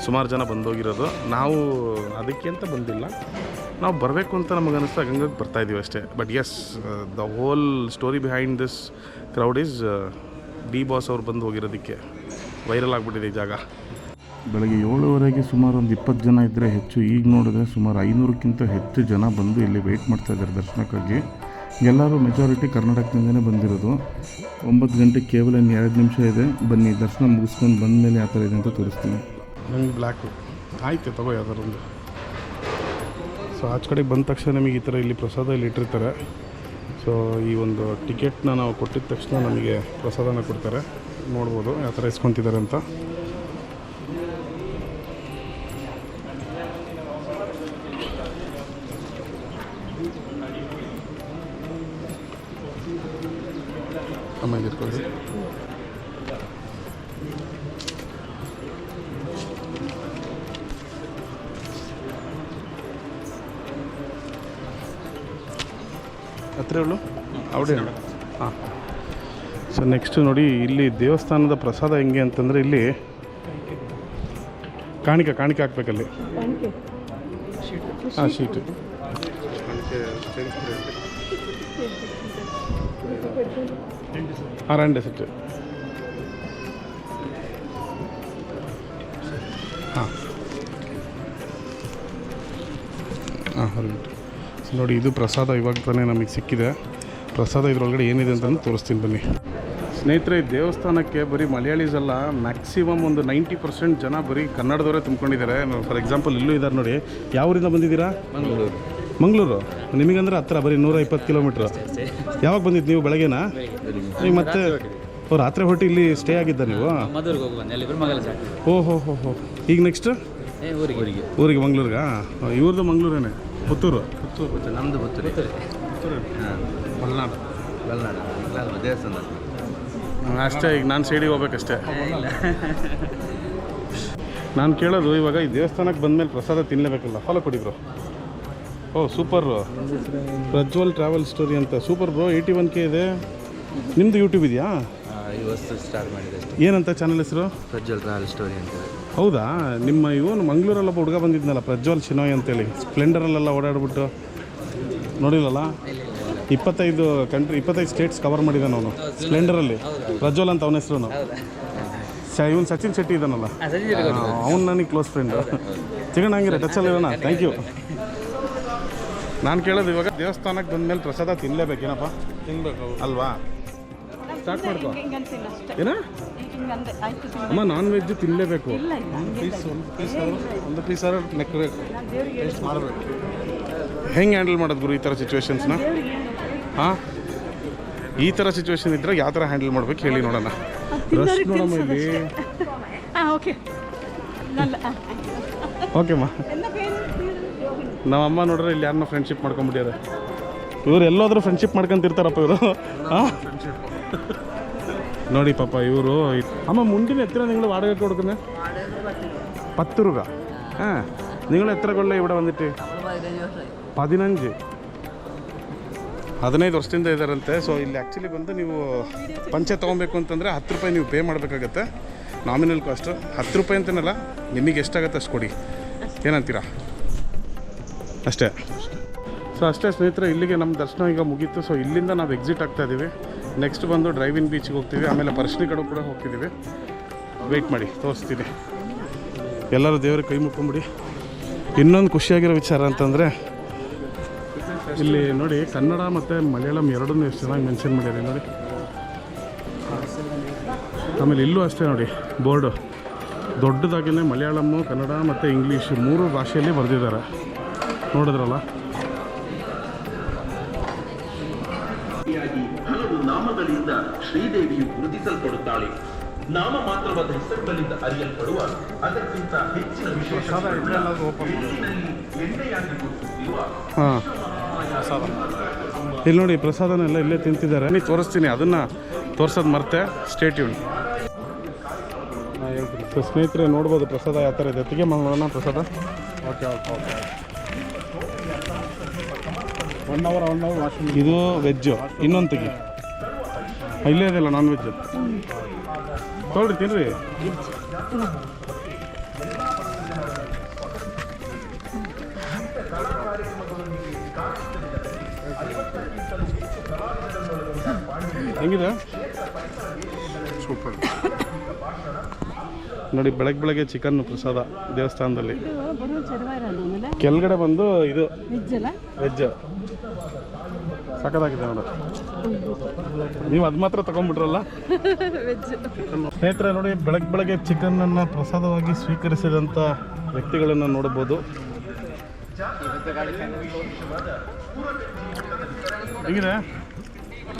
ಸುಮಾರು ಜನ ಬಂದೋಗಿರೋದು ನಾವು ಅದಕ್ಕೆ ಅಂತ ಬಂದಿಲ್ಲ. ನಾವು ಬರಬೇಕು ಅಂತ ನಮಗೆ ಅನಿಸ್ತಾ ಬರ್ತಾ ಇದೀವಿ ಅಷ್ಟೇ. But as the whole story behind this crowd is D boss ಅವ್ರು ಬಂದು ಹೋಗಿರೋದಕ್ಕೆ ವೈರಲ್ ಆಗಿಬಿಟ್ಟಿದೆ ಈ ಜಾಗ. ಬೆಳಗ್ಗೆ ಏಳುವರೆಗೆ ಸುಮಾರು ಒಂದು ಇಪ್ಪತ್ತು ಜನ ಇದ್ದರೆ ಹೆಚ್ಚು. ಈಗ ನೋಡಿದ್ರೆ ಸುಮಾರು ಐನೂರಕ್ಕಿಂತ ಹೆಚ್ಚು ಜನ ಬಂದು ಇಲ್ಲಿ ವೆಯ್ಟ್ ಮಾಡ್ತಾ ಇದ್ದಾರೆ ದರ್ಶನಕ್ಕಾಗಿ. ಎಲ್ಲರೂ ಮೆಜಾರಿಟಿ ಕರ್ನಾಟಕದಿಂದನೇ ಬಂದಿರೋದು. ಒಂಬತ್ತು ಗಂಟೆ ಕೇವಲ ಇನ್ನು ಎರಡು ನಿಮಿಷ ಇದೆ. ಬನ್ನಿ ದರ್ಶನ ಮುಗಿಸ್ಕೊಂಡು ಬಂದ ಮೇಲೆ ಯಾವ ಥರ ಇದೆ ಅಂತ ತೋರಿಸ್ತೀನಿ. ನಂಗೆ ಬ್ಲ್ಯಾಕು ಆಯಿತು ತಗೋ ಯಾವ್ದಾರೊಂದು ಸೊ ಆಚೆ ಕಡೆ ಬಂದ ತಕ್ಷಣ ನಿಮಗೆ ಈ ಥರ ಇಲ್ಲಿ ಪ್ರಸಾದ ಇಲ್ಲಿ ಇಟ್ಟಿರ್ತಾರೆ. ಸೊ ಈ ಒಂದು ಟಿಕೆಟ್ನ ನಾವು ಕೊಟ್ಟಿದ ತಕ್ಷಣ ನಮಗೆ ಪ್ರಸಾದನ ಕೊಡ್ತಾರೆ. ನೋಡ್ಬೋದು, ಯಾವ ಥರ ಇಸ್ಕೊತಿದ್ದಾರೆ ಅಂತ. ಹತ್ರ ಉಳ್ಳು ಅವಡೇ ಹಾಂ. ಸೊ ನೆಕ್ಸ್ಟ್ ನೋಡಿ ಇಲ್ಲಿ ದೇವಸ್ಥಾನದ ಪ್ರಸಾದ ಹೆಂಗೆ ಅಂತಂದರೆ ಇಲ್ಲಿ ಕಾಣಿಕೆ ಕಾಣಿಕೆ ಹಾಕ್ಬೇಕಲ್ಲಿ. ಹಾಂ ಶೀಟು. ಹಾಂ ರಂಡೆ ಸೆಟ್ ಸೊ ನೋಡಿ ಇದು ಪ್ರಸಾದ ಇವಾಗ ತಾನೇ ನಮಗೆ ಸಿಕ್ಕಿದೆ. ಪ್ರಸಾದ ಇದ್ರೊಳಗಡೆ ಏನಿದೆ ಅಂತಂದು ತೋರಿಸ್ತೀನಿ ಬನ್ನಿ. ಸ್ನೇಹಿತರೆ ಈ ದೇವಸ್ಥಾನಕ್ಕೆ ಬರೀ ಮಲಯಾಳೀಸ್ ಅಲ್ಲ ಮ್ಯಾಕ್ಸಿಮಮ್ ಒಂದು ನೈಂಟಿ ಪರ್ಸೆಂಟ್ ಜನ ಬರೀ ಕನ್ನಡದವರೇ ತುಂಬ್ಕೊಂಡಿದ್ದಾರೆ. ಫಾರ್ ಎಕ್ಸಾಂಪಲ್ ಇಲ್ಲೂ ಇದ್ದಾರೆ ನೋಡಿ. ಯಾವೂರಿಂದ ಬಂದಿದ್ದೀರಾ? ಮಂಗಳೂರು. ಮಂಗಳೂರು. ನಿಮಗಂದ್ರೆ ಹತ್ರ ಬರೀ ನೂರ ಇಪ್ಪತ್ತು ಕಿಲೋಮೀಟ್ರ್ ಯಾವಾಗ ಬಂದಿದ್ದು ನೀವು ಬೆಳಗ್ಗೆನಾ? ನೀವು ಮತ್ತೆ ರಾತ್ರಿ ಹೊಟ್ಟು ಇಲ್ಲಿ ಸ್ಟೇ ಆಗಿದ್ದ ನೀವು? ಓಹೋ ಹೋ ಹೋ ಹೋ. ಈಗ ನೆಕ್ಸ್ಟ್ ಊರಿಗೆ ಊರಿಗೆ. ಊರಿಗೆ ಮಂಗ್ಳೂರಿಗಾ? ಇವ್ರದ್ದು ಮಂಗಳೂರೇನೆ ಪುತ್ತೂರು. ಪುತ್ತೂರು ನಮ್ಮದು ಪುತ್ತೂರು ಹಾಂ ಮಲೆನಾಡು ಮಲೆನಾಡು ಮಲೆನಾಡು ದೇವಸ್ಥಾನ. ಅಷ್ಟೇ ಈಗ ನಾನು ಸೈಡಿಗೆ ಹೋಗ್ಬೇಕಷ್ಟೇ. ನಾನು ಕೇಳೋದು ಇವಾಗ ಈ ದೇವಸ್ಥಾನಕ್ಕೆ ಬಂದಮೇಲೆ ಪ್ರಸಾದ ತಿನ್ನಲೇಬೇಕಲ್ಲ ಫಾಲೋ ಕೊಡಿ ಬ್ರೋ ಓ ಸೂಪರ್ ಪ್ರಜ್ವಲ್ ಟ್ರಾವೆಲ್ ಸ್ಟೋರಿ ಅಂತ. Super bro eighty one K ಇದೆ. ನಿಮ್ಮದು ಯೂಟ್ಯೂಬ್ ಇದೆಯಾ? ಈ ವಸ್ತು ಸ್ಟಾರ್ಟ್ ಮಾಡಿದೆ ಏನಂತ ಚಾನಲ್ ಹೆಸರು? ಪ್ರಜ್ವಲ್ ಟ್ರಾವೆಲ್ ಸ್ಟೋರಿ ಅಂತ. ಹೌದಾ? ನಿಮ್ಮ ಇವನು ಮಂಗ್ಳೂರಲ್ಲ ಒಬ್ಬ ಹುಡುಗ ಬಂದಿದ್ನಲ್ಲ ಪ್ರಜ್ವಲ್ ಶಿನೋಯ್ ಅಂತೇಳಿ. ಸ್ಪ್ಲೆಂಡರಲ್ಲೆಲ್ಲ ಓಡಾಡ್ಬಿಟ್ಟು. ನೋಡಿಲ್ಲಲ್ಲ? ಇಪ್ಪತ್ತೈದು ಕಂಟ್ರಿ ಇಪ್ಪತ್ತೈದು ಸ್ಟೇಟ್ಸ್ ಕವರ್ ಮಾಡಿದ್ದಾನೆ ಅವನು. ಸ್ಪ್ಲೆಂಡರಲ್ಲಿ ಪ್ರಜ್ವಲ್ ಅಂತ ಅವನ ಹೆಸರು ಸ ಇವನು ಸಚಿನ್ ಶೆಟ್ಟಿ ಇದ್ದಾನಲ್ಲ. ಅವ್ನು ನನಗೆ ಕ್ಲೋಸ್ ಫ್ರೆಂಡ್ ಸಿಗೋಣ ಹಂಗಿರ ಟಚಲ್ಲಿ ಇರೋಣ ಥ್ಯಾಂಕ್ ಯು ನಾನು ಕೇಳೋದು ಇವಾಗ ದೇವಸ್ಥಾನಕ್ಕೆ ಬಂದ ಮೇಲೆ ಪ್ರಸಾದ ತಿನ್ನಲೇಬೇಕೇನಪ್ಪ ತಿನ್ಬೇಕು ಅಲ್ವಾ? ಸ್ಟಾರ್ಟ್ ಮಾಡ್ಕೋ ಹಿಂಗಂತಿಲ್ಲ ಅಮ್ಮ ನಾನ್ ವೆಜ್ ತಿನ್ನಲೇಬೇಕು ಇಲ್ಲ ಇಲ್ಲ ಹಂಗಿಲ್ಲ. ಒಂದು ಪೀಸ್ ನೆಕ್ಕಬೇಕು ನೆಕ್ ನಾನು ಹೇಳಿ ಮಾಡಬೇಕು. ಹೆಂಗೆ ಹ್ಯಾಂಡಲ್ ಮಾಡೋದು ಗುರು ಈ ಥರ ಸಿಚುವೇಶನ್ಸ್ನ ಹಾಂ? ಈ ಥರ ಸಿಚುವೇಶನ್ ಇದ್ದರೆ ಯಾವ ಥರ ಹ್ಯಾಂಡಲ್ ಮಾಡ್ಬೇಕು ಹೇಳಿ ನೋಡೋಣ. ರಶ್ ನೋಡಮ್ಮ ಇಲ್ಲಿ. ಹಾಂ ಓಕೆ ನಲ್ಲ ಆ. ಓಕೆಮ್ಮ ನಮ್ಮ ಅಮ್ಮ ನೋಡ್ರೆ ಇಲ್ಲಿ ಯಾರನ್ನ ಫ್ರೆಂಡ್ಶಿಪ್ ಮಾಡ್ಕೊಂಬಿಟ್ಟಿದ್ದಾರೆ ಇವರು ಎಲ್ಲೋದ್ರೂ ಫ್ರೆಂಡ್ಶಿಪ್ ಮಾಡ್ಕೊಂತಿರ್ತಾರಪ್ಪ ಇವರು. ಹಾಂ? ಫ್ರೆಂಡ್ಶಿಪ್ ನೋಡಿ ಪಾಪ ಇವರು ಅಮ್ಮ ಮುಂದಿನ എത്ര നിങ്ങൾ വാടക കൊടുക്കുന്നത് പത്ത് രൂപ ആ നിങ്ങൾ എത്ര കൊല്ലം ഇവിടെ വന്നിട്ട് പതിനഞ്ച് ಹದಿನೈದು ವರ್ಷದಿಂದ ಇದ್ದಾರಂತೆ ಸೊ ಇಲ್ಲಿ ಆ್ಯಕ್ಚುಲಿ ಬಂದು ನೀವು ಪಂಚೆ ತೊಗೊಬೇಕು ಅಂತಂದರೆ ಹತ್ತು ರೂಪಾಯಿ ನೀವು ಪೇ ಮಾಡಬೇಕಾಗತ್ತೆ ನಾಮಿನಲ್ ಕಾಸ್ಟು ಹತ್ತು ರೂಪಾಯಿ ಅಂತನಲ್ಲ ನಿಮಗೆ ಎಷ್ಟಾಗತ್ತೆ ಅಷ್ಟು ಕೊಡಿ ಏನಂತೀರಾ ಅಷ್ಟೇ ಸೊ ಅಷ್ಟೇ ಸ್ನೇಹಿತರೆ ಇಲ್ಲಿಗೆ ನಮ್ಮ ದರ್ಶನ ಈಗ ಮುಗೀತು ಸೊ ಇಲ್ಲಿಂದ ನಾವು ಎಕ್ಸಿಟ್ ಆಗ್ತಾ ಇದ್ದೀವಿ ನೆಕ್ಸ್ಟ್ ಬಂದು ಡ್ರೈವಿಂಗ್ ಬೀಚ್ಗೆ ಹೋಗ್ತೀವಿ. ಆಮೇಲೆ ಪರ್ಶ್ನಿ ಕಡೆ ಕೂಡ ಹೋಗ್ತಿದ್ದೀವಿ ವೆಯ್ಟ್ ಮಾಡಿ, ತೋರಿಸ್ತೀನಿ. ಎಲ್ಲರೂ ದೇವ್ರಿಗೆ ಕೈ ಮುಕ್ಕೊಂಬಿಡಿ. ಇನ್ನೊಂದು ಖುಷಿಯಾಗಿರೋ ವಿಚಾರ ಅಂತಂದರೆ, ಇಲ್ಲಿ ನೋಡಿ ಕನ್ನಡ ಮತ್ತು ಮಲಯಾಳಂ ಎರಡನ್ನೂ ಎಷ್ಟು ಚೆನ್ನಾಗಿ ಮೆನ್ಷನ್ ಮಾಡಿದ್ದಾರೆ ನೋಡಿ. ಆಮೇಲೆ ಇಲ್ಲೂ ಅಷ್ಟೇ ನೋಡಿ, ಬೋರ್ಡು. ದೊಡ್ಡದಾಗಿಯೇ ಮಲಯಾಳಮ್ಮು ಕನ್ನಡ ಮತ್ತು ಇಂಗ್ಲೀಷ್ ಮೂರು ಭಾಷೆಯಲ್ಲಿ ಬರೆದಿದ್ದಾರೆ. ನೋಡಿದ್ರಲ್ಲ? ಶ್ರೀದೇವಿಯು ಗುರುತಿಸಲ್ಪಡುತ್ತಾಳೆ. ನಾಮ ಮಾತ್ರವಾದ ಹೆಸರುಗಳಿಂದ ಅರಿಯಲ್ಪಡುವ ಅದಕ್ಕಿಂತ ಹೆಚ್ಚಿನ ವಿಶೇಷ ಎಣ್ಣೆಯಾಗಿ ಗುರುತಿಸಿರುವ ಹಾಂ. ಇಲ್ಲಿ ನೋಡಿ ಪ್ರಸಾದನೆಲ್ಲ ಇಲ್ಲೇ ತಿಂತಿದ್ದಾರೆ. ನೀವು ತೋರಿಸ್ತೀನಿ. ಅದನ್ನು ತೋರ್ಸೋದು ಮರ್ತೆ. ಸ್ಟೇಟ್ ಯೂನ್ ಸೊ ಸ್ನೇಹಿತರೆ ನೋಡ್ಬೋದು ಪ್ರಸಾದ ಯಾವ ಥರ ಇದೆ. ತೆಗೆ ಮಾಡೋಣ ಪ್ರಸಾದ. Okay okay okay one hour one hour wash ಇದು ವೆಜ್ಜು ಇನ್ನೊಂದು ತೆಗಿ. ಇಲ್ಲೇ ಇದೆಯಲ್ಲ ನಾನ್ ವೆಜ್ ತೊಗೊಳ್ರಿ ತಿನ್ರಿ. ಹೆಂಗಿದೆ? ಸೂಪರ್. ನೋಡಿ ಬೆಳಗ್ಗೆ ಬೆಳಗ್ಗೆ ಚಿಕನ್ ಪ್ರಸಾದ ದೇವಸ್ಥಾನದಲ್ಲಿ. ಕೆಳಗಡೆ ಬಂದು ಇದು ವೆಜ್ ಸಕದಾಗಿದೆ ವೆಜ್ ಸಖತ್ತಾಗಿದೆ ನೋಡು. ನೀವು ಅದು ಮಾತ್ರ ತಗೊಂಡ್ಬಿಟ್ರಲ್ಲ? ಸ್ನೇಹಿತರೆ ನೋಡಿ ಬೆಳಗ್ಗೆ ಬೆಳಗ್ಗೆ ಚಿಕನನ್ನು ಪ್ರಸಾದವಾಗಿ ಸ್ವೀಕರಿಸಿದಂಥ ವ್ಯಕ್ತಿಗಳನ್ನು ನೋಡಬಹುದು. ಹೇಗಿದೆ?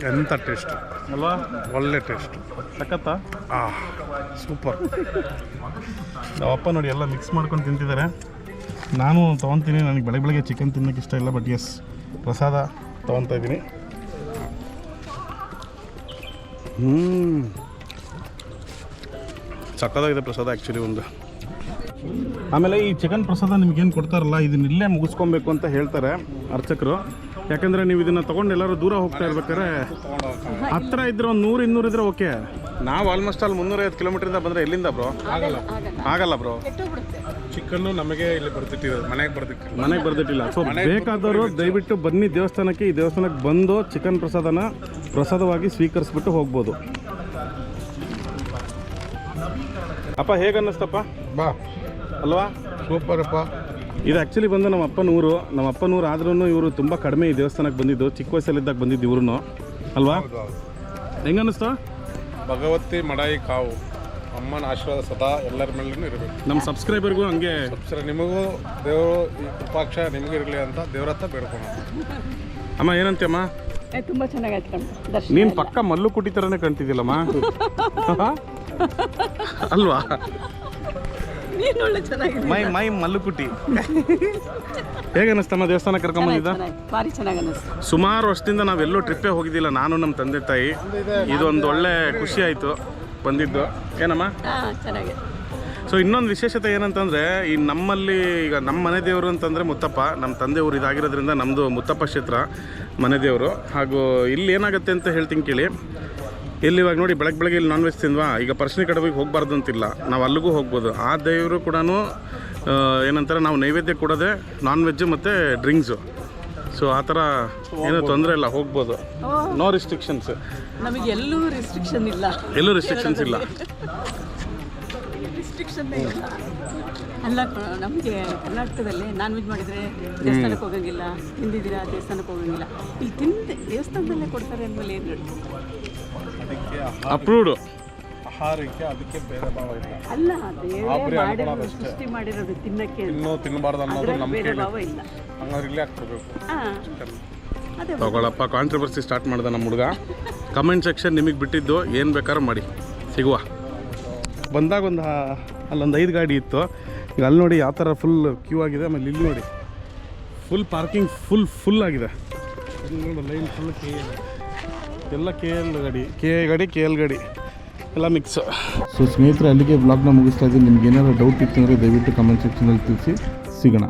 ಎಂಥ ಟೇಸ್ಟ್? ಅಲ್ವಾ? ಒಳ್ಳೆ ಟೇಸ್ಟ್. ಸಖತ್ತ? ಆ ಸೂಪರ್. ಅಪ್ಪ ನೋಡಿ ಎಲ್ಲ ಮಿಕ್ಸ್ ಮಾಡ್ಕೊಂಡು ತಿಂತಿದ್ದಾರೆ. ನಾನು ತೊಗೊತೀನಿ ನನಗೆ ಬೆಳಗ್ಗೆ ಬೆಳಗ್ಗೆ ಚಿಕನ್ ತಿನ್ನೋಕ್ಕೆ ಇಷ್ಟ ಇಲ್ಲ ಬಟ್ ಎಸ್ ಪ್ರಸಾದ ತೊಗೊತಾ ಇದ್ದೀನಿ. ಹ್ಞೂ ಸಕ್ಕದಾಗಿದೆ ಪ್ರಸಾದ ಆ್ಯಕ್ಚುಲಿ ಒಂದು. ಆಮೇಲೆ ಈ ಚಿಕನ್ ಪ್ರಸಾದ ನಿಮ್ಗೇನು ಕೊಡ್ತಾರಲ್ಲ ಇದನ್ನ ಇಲ್ಲೇ ಮುಗಿಸ್ಕೊಬೇಕು ಅಂತ ಹೇಳ್ತಾರೆ ಅರ್ಚಕರು. ಯಾಕಂದರೆ ನೀವು ಇದನ್ನು ತೊಗೊಂಡು ಎಲ್ಲರೂ ದೂರ ಹೋಗ್ತಾ ಇರ್ಬೇಕಾದ್ರೆ ಹತ್ರ ಇದ್ರೆ ಒಂದು ನೂರು ಇನ್ನೂರು ಇದ್ರೆ ಓಕೆ ನಾವು ಆಲ್ಮೋಸ್ಟ್ ಅಲ್ಲಿ ಮುನ್ನೂರೈವತ್ತು ಕಿಲೋಮೀಟ್ರಿಂದ ಬಂದರೆ ಎಲ್ಲಿಂದ ಬ್ರೋ ಆಗಲ್ಲ. ಆಗಲ್ಲ ಬ್ರೋ ಚಿಕನ್ನು ನಮಗೆ ಇಲ್ಲಿ ಬರ್ತಿಟ್ಟಿರೋದು ಮನೆಗೆ ಬರ್ತಿಟ್ಟು ಮನೆಗೆ ಬರ್ತಿಟ್ಟಿಲ್ಲ ಸೊ ಬೇಕಾದವರು ದಯವಿಟ್ಟು ಬನ್ನಿ ದೇವಸ್ಥಾನಕ್ಕೆ. ಈ ದೇವಸ್ಥಾನಕ್ಕೆ ಬಂದು ಚಿಕನ್ ಪ್ರಸಾದನ ಪ್ರಸಾದವಾಗಿ ಸ್ವೀಕರಿಸ್ಬಿಟ್ಟು ಹೋಗ್ಬೋದು. ಅಪ್ಪ ಹೇಗನ್ನಿಸ್ತಪ್ಪ ಬಾ. ಅಲ್ವಾ? ಸೂಪರಪ್ಪ ಇದು ಆ್ಯಕ್ಚುಲಿ ಬಂದು ನಮ್ಮ ಅಪ್ಪನೂರು ನಮ್ಮ ಅಪ್ಪನೂರು ಆದ್ರೂ ಇವರು ತುಂಬ ಕಡಿಮೆ ಈ ದೇವಸ್ಥಾನಕ್ಕೆ ಬಂದಿದ್ದು. ಚಿಕ್ಕ ವಯಸ್ಸಲ್ಲಿದ್ದಾಗ ಬಂದಿದ್ದು ಇವ್ರು ಅಲ್ವಾ? ಹೆಂಗನ್ನಿಸ್ತು ಭಗವತಿ ಮಡಾಯಿ ಕಾವು. ಅಮ್ಮನ ಆಶೀರ್ವಾದ ಸದಾ ಎಲ್ಲರ ಮೇಲೂ ಇರಬೇಕು. ನಮ್ಮ ಸಬ್ಸ್ಕ್ರೈಬರ್ಗೂ ಹಂಗೆ ನಿಮಗೂ ದೇವರು ಈ ಕೃಪಾಕ್ಷ ನಿಮಗೂ ಇರಲಿ ಅಂತ ದೇವ್ರ ಹತ್ರ ಬೇಡ್ಕೊಂಡು. ಅಮ್ಮ ಏನಂತೀಯಮ್ಮ? ತುಂಬ ಚೆನ್ನಾಗಾಯ್ತು ಕಣ್. ದರ್ಶನ ನೀನು ಪಕ್ಕ ಮಲ್ಲು ಕುಟಿ ಥರನೇ ಕಾಣ್ತಿದ್ದಿಲ್ಲಮ್ಮ ಅಲ್ವಾ? ನೀನು ಒಳ್ಳೆ ಚೆನ್ನಾಗಿದೆ. ಮೈ ಮೈ ಮಲ್ಲು ಕುಟಿ. ಹೇಗೆ ಅನ್ನಿಸ್ತಮ್ಮ ದೇವಸ್ಥಾನ ಕರ್ಕೊಂಬಂದಿದ್ದ ಭಾರಿ ಚೆನ್ನಾಗಿ ಅನ್ನಿಸ್ತು. ಸುಮಾರು ವರ್ಷದಿಂದ ನಾವೆಲ್ಲೂ ಟ್ರಿಪ್ಪೇ ಹೋಗಿದ್ದಿಲ್ಲ ನಾನು ನಮ್ಮ ತಂದೆ ತಾಯಿ. ಇದೊಂದು ಒಳ್ಳೆ ಖುಷಿ ಆಯಿತು ಬಂದಿದ್ದು. ಏನಮ್ಮ? ಹಾಂ ಚೆನ್ನಾಗಿದೆ. ಸೊ ಇನ್ನೊಂದು ವಿಶೇಷತೆ ಏನಂತಂದರೆ ಈ ನಮ್ಮಲ್ಲಿ ಈಗ ನಮ್ಮ ಮನೆ ದೇವರು ಅಂತಂದರೆ ಮುತ್ತಪ್ಪ. ನಮ್ಮ ತಂದೆ ಊರು ಇದಾಗಿರೋದ್ರಿಂದ ನಮ್ಮದು ಮುತ್ತಪ್ಪ ಕ್ಷೇತ್ರ ಮನೆ ದೇವರು. ಹಾಗೂ ಇಲ್ಲಿ ಏನಾಗುತ್ತೆ ಅಂತ ಹೇಳ್ತೀನಿ ಕೇಳಿ. ಇಲ್ಲಿ ಇವಾಗ ನೋಡಿ ಬೆಳಗ್ಗೆ ಬೆಳಗ್ಗೆ ಇಲ್ಲಿ ನಾನ್ ವೆಜ್ ತಿಂದ್ವಾ? ಈಗ ಪರ್ಶನಿ ಕಡವಿಗೆ ಹೋಗಬಾರ್ದು ಅಂತಿಲ್ಲ. ನಾವು ಅಲ್ಲಿಗೂ ಹೋಗ್ಬೋದು. ಆ ದೇವರು ಕೂಡ ಏನಂತಾರೆ ನಾವು ನೈವೇದ್ಯ ಕೊಡೋದೇ ನಾನ್ ವೆಜ್ಜು ಮತ್ತು ಡ್ರಿಂಕ್ಸು ಸೊ ಆ ಥರ ಏನೂ ತೊಂದರೆ ಇಲ್ಲ ಹೋಗ್ಬೋದು. ನೋ ರಿಸ್ಟ್ರಿಕ್ಷನ್ಸ್ ನಮಗೆ ಎಲ್ಲೂ ರಿಸ್ಟ್ರಿಕ್ಷನ್ ಇಲ್ಲ. ಎಲ್ಲೂ ರಿಸ್ಟ್ರಿಕ್ಷನ್ಸ್ ಇಲ್ಲ. ರಿಸ್ಟ್ರಿಕ್ಷನ್ ಇಲ್ಲ. ಅಲ್ಲ ನಮಗೆ ಕರ್ನಾಟಕದಲ್ಲಿ ನಾನ್ ವೆಜ್ ಮಾಡಿದರೆ ದೇವಸ್ಥಾನಕ್ಕೆ ಹೋಗಂಗಿಲ್ಲ ತಿಂದಿದ್ದೀರಾ ದೇವಸ್ಥಾನಕ್ಕೆ ಹೋಗಂಗಿಲ್ಲ. ಇಲ್ಲಿ ತಿಂದು ದೇವಸ್ಥಾನದಲ್ಲೇ ಕೊಡ್ತಾರೆ ಅಂದಮೇಲೆ ಏನು ಅಪ್ರೂವ್ಡು ಆಹಾರಕ್ಕೆ ಅದಕ್ಕೆ ಬೇರೆ ಭಾವ ಇಲ್ಲ. ಅಲ್ಲ ಆ ದೇವರೇ ಬರೀ ಮಾಡಿರೋದು ಅನ್ಕೊಳ್ಳೋದಷ್ಟೇ. ಸೃಷ್ಟಿ ಮಾಡಿರೋದು ತಿನ್ನಕ್ಕೆ. ಇನ್ನೂ ತಿನ್ನಬಾರ್ದು ಅನ್ನೋದು ಅದ್ರಲ್ಲಿ ನಂಬಿಕೆ ಭಾವ ಇಲ್ಲ. ಹಂಗಾದ್ರೆ ಇಲ್ಲೇ ಹಾಂ. ಅದೇ ತಗೊಳಪ್ಪ ಕಾಂಟ್ರವರ್ಸಿ ಸ್ಟಾರ್ಟ್ ಮಾಡ್ದೆ ನಮ್ಮ ಹುಡುಗ. ಕಮೆಂಟ್ ಸೆಕ್ಷನ್ ನಿಮಗೆ ಬಿಟ್ಟಿದ್ದು ಏನು ಬೇಕಾದ್ರೂ ಮಾಡಿ. ಸಿಗುವ. ಬಂದಾಗ ಒಂದು ಅಲ್ಲೊಂದು ಐದು ಗಾಡಿ ಇತ್ತು. ಈಗ ಅಲ್ಲಿ ನೋಡಿ ಯಾವ ಥರ ಫುಲ್ ಕ್ಯೂ ಆಗಿದೆ. ಆಮೇಲೆ ಇಲ್ಲಿ ನೋಡಿ ಫುಲ್ ಪಾರ್ಕಿಂಗ್ ಫುಲ್ ಫುಲ್ ಆಗಿದೆ. ನೋಡಿ ಲೈನ್ ಫುಲ್ ಕೆ ಎಲ್ಲ ಕೆ ಎಲ್ ಗಾಡಿ ಕೆ ಎ ಗಾಡಿ ಕೆ ಎಲ್ ಗಾಡಿ. ಎಲ್ಲ ಮಿಕ್ಸ್ ಸೊ ಸ್ನೇಹಿತರೆ, ಅಲ್ಲಿಗೆ ಬ್ಲಾಗ್ನ ಮುಗಿಸ್ತಾ ಇದ್ದೀನಿ. ನಿಮ್ಗೆ ಏನಾದರೂ ಡೌಟ್ ಇತ್ತು ಅಂದರೆ ದಯವಿಟ್ಟು ಕಮೆಂಟ್ ಸೆಕ್ಷನಲ್ಲಿ ತಿಳಿಸಿ. ಸಿಗೋಣ.